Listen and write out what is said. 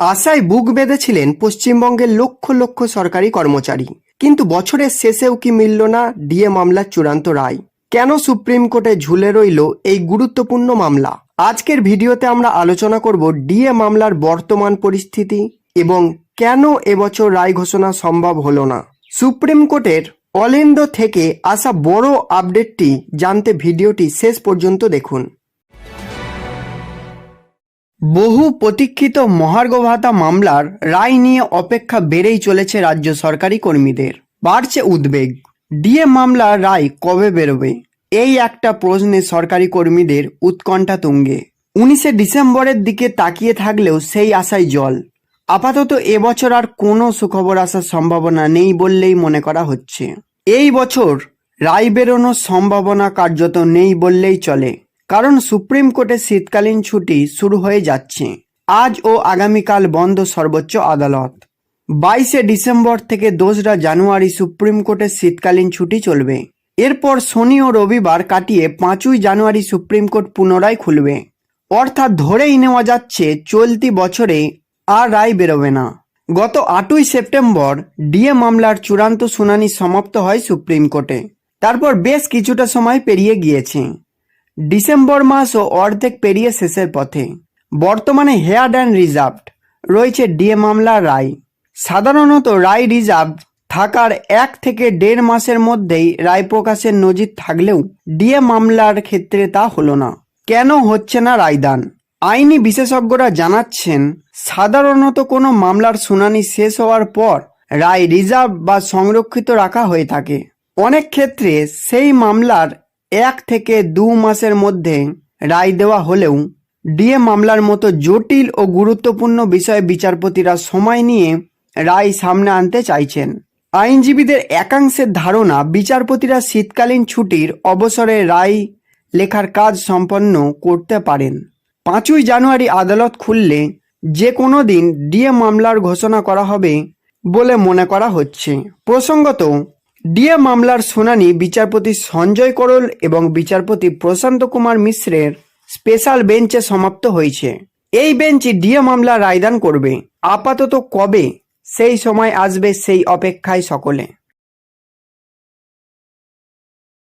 আশায় বুক বেঁধেছিলেন পশ্চিমবঙ্গের লক্ষ লক্ষ সরকারি কর্মচারী। কিন্তু বছরের শেষেও কি মিলল না ডিএ মামলার চূড়ান্ত রায়? কেন সুপ্রিম কোর্টে ঝুলে রইল এই গুরুত্বপূর্ণ মামলা? আজকের ভিডিওতে আমরা আলোচনা করব ডিএ মামলার বর্তমান পরিস্থিতি এবং কেন এবছর রায় ঘোষণা সম্ভব হলো না। সুপ্রিম কোর্টের অলেন্দ থেকে আসা বড় আপডেটটি জানতে ভিডিওটি শেষ পর্যন্ত দেখুন। বহু প্রতীক্ষিত মহার্ঘ ভাতা মামলার রায় নিয়ে অপেক্ষা বেড়েই চলেছে রাজ্য সরকারি কর্মীদের। বাড়ছে উদ্বেগ। ডিএ মামলার রায় কবে বেরোবে? এই একটা প্রশ্নে সরকারি কর্মীদের উৎকণ্ঠা তুঙ্গে। উনিশে ডিসেম্বরের দিকে তাকিয়ে থাকলেও সেই আশায় জল। আপাতত এবছর আর কোনো সুখবর আসার সম্ভাবনা নেই বললেই মনে করা হচ্ছে। এই বছর রায় বেরোনোর সম্ভাবনা কার্যত নেই বললেই চলে। কারণ সুপ্রিম কোর্টের শীতকালীন ছুটি শুরু হয়ে যাচ্ছে। আজ ও আগামীকাল বন্ধ সর্বোচ্চ আদালত। বাইশে ডিসেম্বর থেকে দোসরা জানুয়ারি সুপ্রিম কোর্টের শীতকালীন ছুটি চলবে। এরপর শনি ও রবিবার কাটিয়ে পাঁচই জানুয়ারি সুপ্রিম কোর্ট পুনরায় খুলবে। অর্থাৎ ধরেই নেওয়া যাচ্ছে চলতি বছরে আর রায় বেরোবে না। গত আটই সেপ্টেম্বর ডিএ মামলার চূড়ান্ত শুনানি সমাপ্ত হয় সুপ্রিম কোর্টে। তারপর বেশ কিছুটা সময় পেরিয়ে গিয়েছে। ডিসেম্বর মাস ও অর্ধেক পেরিয়ে শেষের পথে। বর্তমানে হেয়ার অ্যান্ড রিজার্ভড রয়েছে ডিএ মামলার রায়। সাধারণত রায় রিজার্ভ থাকার এক থেকে দেড় মাসের মধ্যেই রায় প্রকাশের নজির থাকলেও ডিএ মামলার ক্ষেত্রে তা হলো না। কেন হচ্ছে না রায়দান? আইনি বিশেষজ্ঞরা জানাচ্ছেন, সাধারণত কোনো মামলার শুনানি শেষ হওয়ার পর রায় রিজার্ভ বা সংরক্ষিত রাখা হয়ে থাকে। অনেক ক্ষেত্রে সেই মামলার এক থেকে দু মাসের মধ্যে রায় দেওয়া হলেও ডিএ মামলার মতো জটিল ও গুরুত্বপূর্ণ বিষয়ে বিচারপতিরা সময় নিয়ে রায় সামনে আনতে চাইছেন। আইনজীবীদের একাংশের ধারণা, বিচারপতিরা শীতকালীন ছুটির অবসরে রায় লেখার কাজ সম্পন্ন করতে পারেন। পাঁচই জানুয়ারি আদালত খুললে যে কোনো দিন ডিএ মামলার ঘোষণা করা হবে বলে মনে করা হচ্ছে। প্রসঙ্গত ডিএ মামলার শুনানি বিচারপতি সঞ্জয় করল এবং বিচারপতি প্রশান্ত কুমার মিশ্রের স্পেশাল বেঞ্চে সমাপ্ত হয়েছে। এই বেঞ্চে ডিএ মামলা রায়দান করবে। আপাতত কবে? সেই সময় আসবে সেই অপেক্ষায় সকলে।